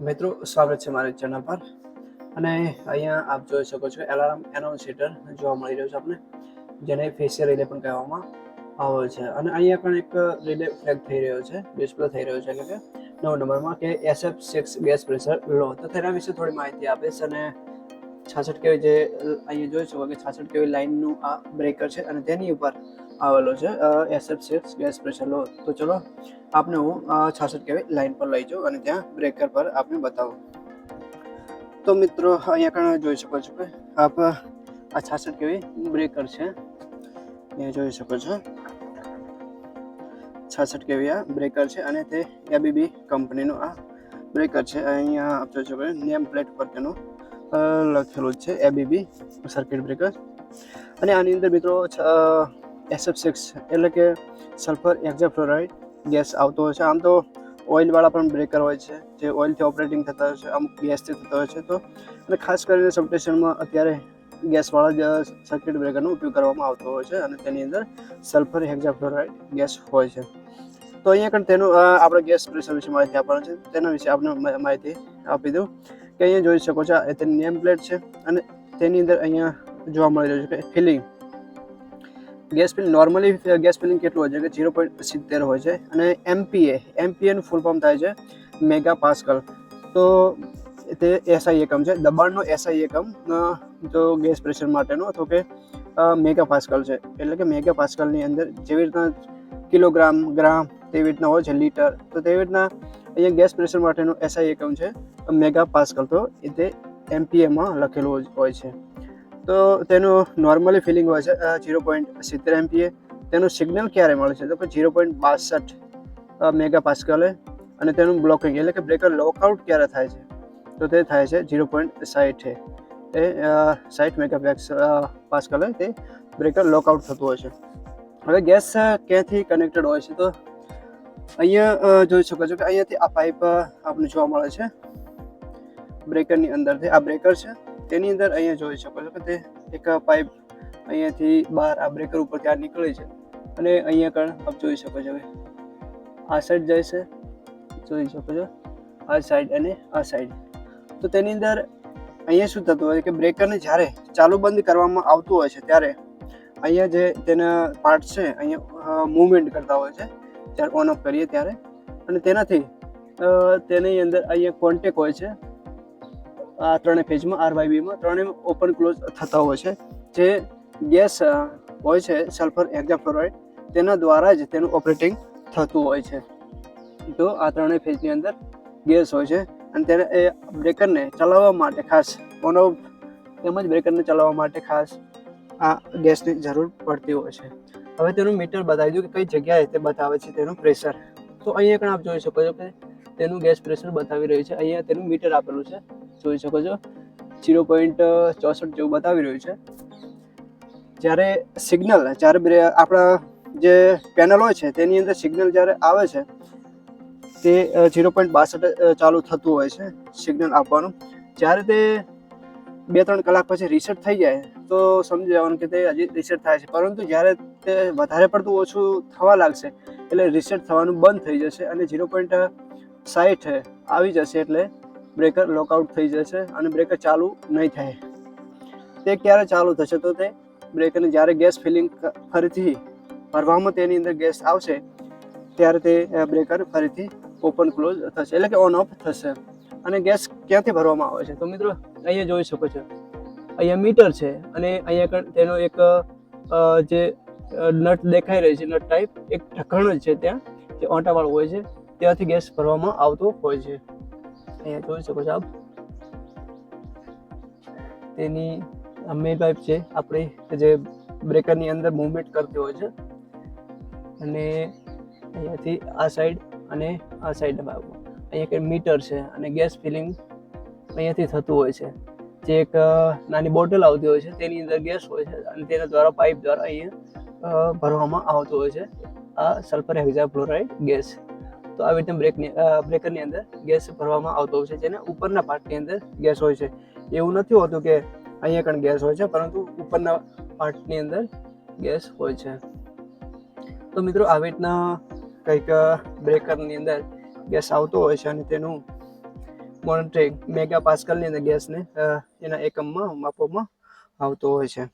મિત્રો, સ્વાગત છે મારી ચેનલ પર. અને અહીંયા આપ જોઈ શકો છો એલાર્મ એનાઉન્સેટર જોવા મળી રહ્યું છે આપણે જેને ફેશિયલ રિલે પણ કહેવામાં આવે છે. અને અહીંયા પણ એક રિલે ફ્લેગ થઈ રહ્યો છે ડિસ્પ્લે થઈ રહ્યો છે, એટલે કે નવ નંબરમાં કે SF six gas pressure low. તો તેના વિશે થોડી માહિતી આપીશ અને છાસઠ કેવી જે અહીંયા જોઈ શકો કે છાસઠ કેવી લાઇનનું આ બ્રેકર છે અને તેની ઉપર આવેલો છે SF six gas pressure low. તો ચલો આપને હું છાસઠ કેવી લાઇન પર લઈ જાઉં અને ત્યાં બ્રેકર પર આપને બતાવું. તો મિત્રો, અહીંયા કણ જોઈ શકો છો કે આપ, આ છાસઠ કેવી બ્રેકર છે. એ જોઈ શકો છો. છાસઠ કેવી આ બ્રેકર છે અને તે એબીબી કંપનીનું આ બ્રેકર છે. અહીંયા આપ જોઈ શકો નેમ પ્લેટ પર તેનું લખેલું છે એબીબી સર્કિટ બ્રેકર. અને આની અંદર મિત્રો એસએફ સિક્સ એટલે કે સલ્ફર એક્ઝાફ્લોરાઇડ ગેસ આવતો હોય છે. આમ તો ઓઇલવાળા પણ બ્રેકર હોય છે, જે ઓઇલથી ઓપરેટિંગ થતા હોય છે, અમુક ગેસથી થતા હોય છે. તો અને ખાસ કરીને સબસ્ટેશનમાં અત્યારે ગેસવાળા જ સર્કિટ બ્રેકરનો ઉપયોગ કરવામાં આવતો હોય છે અને તેની અંદર સલ્ફર હેક્ઝાફ્લોરાઇડ ગેસ હોય છે. તો અહીંયા પણ તેનું આપણે ગેસ પ્રેશર વિશે માહિતી આપવાનું છે. તેના વિશે આપણે માહિતી આપી દઉં કે અહીંયા જોઈ શકો છો તેની નેમ પ્લેટ છે અને તેની અંદર અહીંયા જોવા મળી રહ્યું છે કે filling gas filling normally gas filling કેટલું હોય છે કે ઝીરો પોઈન્ટ સિત્તેર હોય છે અને એમપીએ એમપીએનું ફૂલ ફોર્મ થાય છે મેગા પાસ્કલ તો તે એસઆઈ એકમ છે, દબાણનો એસઆઈ એકમ તો ગેસ પ્રેશર માટેનો, તો કે મેગા પાસ્કલ છે. એટલે કે મેગા પાસ્કલની અંદર જેવી રીતના કિલોગ્રામ ગ્રામ તેવી રીતના હોય છે લીટર તો તેવી રીતના અહીંયા ગેસ પ્રેશર માટેનું એસઆઈ એકમ છે મેગા પાસ્કલ તો એ તે એમપીએમાં લખેલું હોય છે. તો તેનું નોર્મલી ફિલિંગ હોય છે ઝીરો પોઈન્ટ સિત્તેર એમપીએ તેનું સિગ્નલ ક્યારે મળે છે? તો કે ઝીરો પોઈન્ટ બાસઠ મેગા પાસ્કલે અને તેનું બ્લોકિંગ એટલે કે બ્રેકર લોકઆઉટ ક્યારે થાય છે? તો તે થાય છે ઝીરો પોઈન્ટ સાઠે એ. સાઠ મેગા પાસ્કલે તે બ્રેકર લોકઆઉટ થતું હોય છે. હવે ગેસ ક્યાંથી કનેક્ટેડ હોય છે? તો અહીંયા જોઈ શકો છો કે અહીંયાથી આ પાઇપ આપણને જોવા મળે છે. બ્રેકરની અંદરથી આ બ્રેકર છે. તેની અંદર અહીંયા જોઈ શકો છો કે તે એક પાઇપ અહીંયાથી બહાર આ બ્રેકર ઉપર ત્યાં નીકળે છે. અને અહીંયા પણ આપ જોઈ શકો છો આ સાઈડ જાય છે. જોઈ શકો છો. આ સાઈડ અને આ સાઈડ. તો તેની અંદર અહીંયા શું થતું હોય કે બ્રેકરને જ્યારે ચાલુ બંધ કરવામાં આવતું હોય છે, ત્યારે અહીંયા જે તેના પાર્ટ છે, અહીંયા મૂવમેન્ટ કરતા હોય છે, જ્યારે ઓન ઓફ કરીએ ત્યારે. અને તેનાથી તેની અંદર અહીંયા કોન્ટેક હોય છે. આ ત્રણેય ફેજમાં આરવાયબીમાં ત્રણેય ઓપન ક્લોઝ થતા હોય છે. જે ગેસ હોય છે સલ્ફર એક્ઝાફ્લોરાઇડ તેના દ્વારા જ તેનું ઓપરેટિંગ થતું હોય છે. તો આ ત્રણેય ફેજની અંદર ગેસ હોય છે. અને તેને એ બ્રેકરને ચલાવવા માટે ખાસ ઓન ઓફ તેમજ બ્રેકરને ચલાવવા માટે ખાસ આ ગેસની જરૂર પડતી હોય છે. હવે તેનું મીટર બતાવી દઉં કે કઈ જગ્યાએ તે બતાવે છે તેનું પ્રેશર તો અહીંયા પણ આપ જોઈ શકો છો કે તેનું ગેસ પ્રેશર બતાવી રહ્યું છે. અહીંયા તેનું મીટર આપેલું છે. જોઈ શકો છો. ઝીરો પોઈન્ટ ચોસઠ જેવું બતાવી રહ્યું છે. જ્યારે સિગ્નલ, જ્યારે આપણા જે પેનલ હોય છે, તેની અંદર સિગ્નલ જ્યારે આવે છે, તે ઝીરો પોઈન્ટ બાસઠ ચાલુ થતું હોય છે સિગ્નલ આપવાનું. જ્યારે તે બે ત્રણ કલાક પછી રિસેટ થઈ જાય, તો સમજી જવાનું કે તે હજી રિસેટ થાય છે. પરંતુ જ્યારે તે વધારે પડતું ઓછું થવા લાગશે, એટલે રિસેટ થવાનું બંધ થઈ જશે અને ઝીરો પોઈન્ટ સાઠ આવી જશે એટલે બ્રેકર લોકઆઉટ થઈ જશે અને બ્રેકર ચાલુ નહીં થાય. તે ક્યારે ચાલુ થશે તો તે બ્રેકરને જ્યારે ગેસ ફિલિંગ ફરીથી ભરવામાં તેની અંદર ગેસ આવશે, ત્યારે તે બ્રેકર ફરીથી ઓપન ક્લોઝ થશે, એટલે કે ઓન ઓફ થશે. અને ગેસ ક્યાંથી ભરવામાં આવે છે? તો મિત્રો, અહીંયા જોઈ શકો છો. અહીંયા મીટર છે અને અહીંયા તેનો એક જે નટ દેખાઈ રહી છે, નટ ટાઈપ એક ઢક્કણ જ છે ત્યાં, જે ઓંટાવાળું હોય છે, ત્યાંથી ગેસ ભરવામાં આવતો હોય છે. અહીંયા જોઈ શકો છો આપ. તેની મેઇન પાઇપ છે, આપણે જે બ્રેકરની અંદર મૂવમેન્ટ કરતી હોય છે. અને અહીંયાથી આ સાઈડ અને આ સાઈડ દબાવવું અહીંયા કંઈ મીટર છે અને ગેસ ફિલિંગ અહીંયાથી થતું હોય છે. જે એક નાની બોટલ આવતી હોય છે, તેની અંદર ગેસ હોય છે અને તેના દ્વારા પાઇપ દ્વારા અહીંયા ભરવામાં આવતું હોય છે. આ સલ્ફર હેક્ઝાફ્લોરાઇડ ગેસ તો આવી રીતે બ્રેકની બ્રેકરની અંદર ગેસ ભરવામાં આવતો હોય છે જેને ઉપરના પાર્ટની અંદર ગેસ હોય છે. એવું નથી હોતું કે અહીંયા પણ ગેસ હોય છે, પરંતુ ઉપરના પાર્ટની અંદર ગેસ હોય છે. તો મિત્રો આવી રીતના કંઈક બ્રેકરની અંદર ગેસ આવતો હોય છે અને તેનું મોનિટરિંગ મેગા પાસ્કલની અંદર ગેસને એના એકમમાં માપવામાં આવતો હોય છે.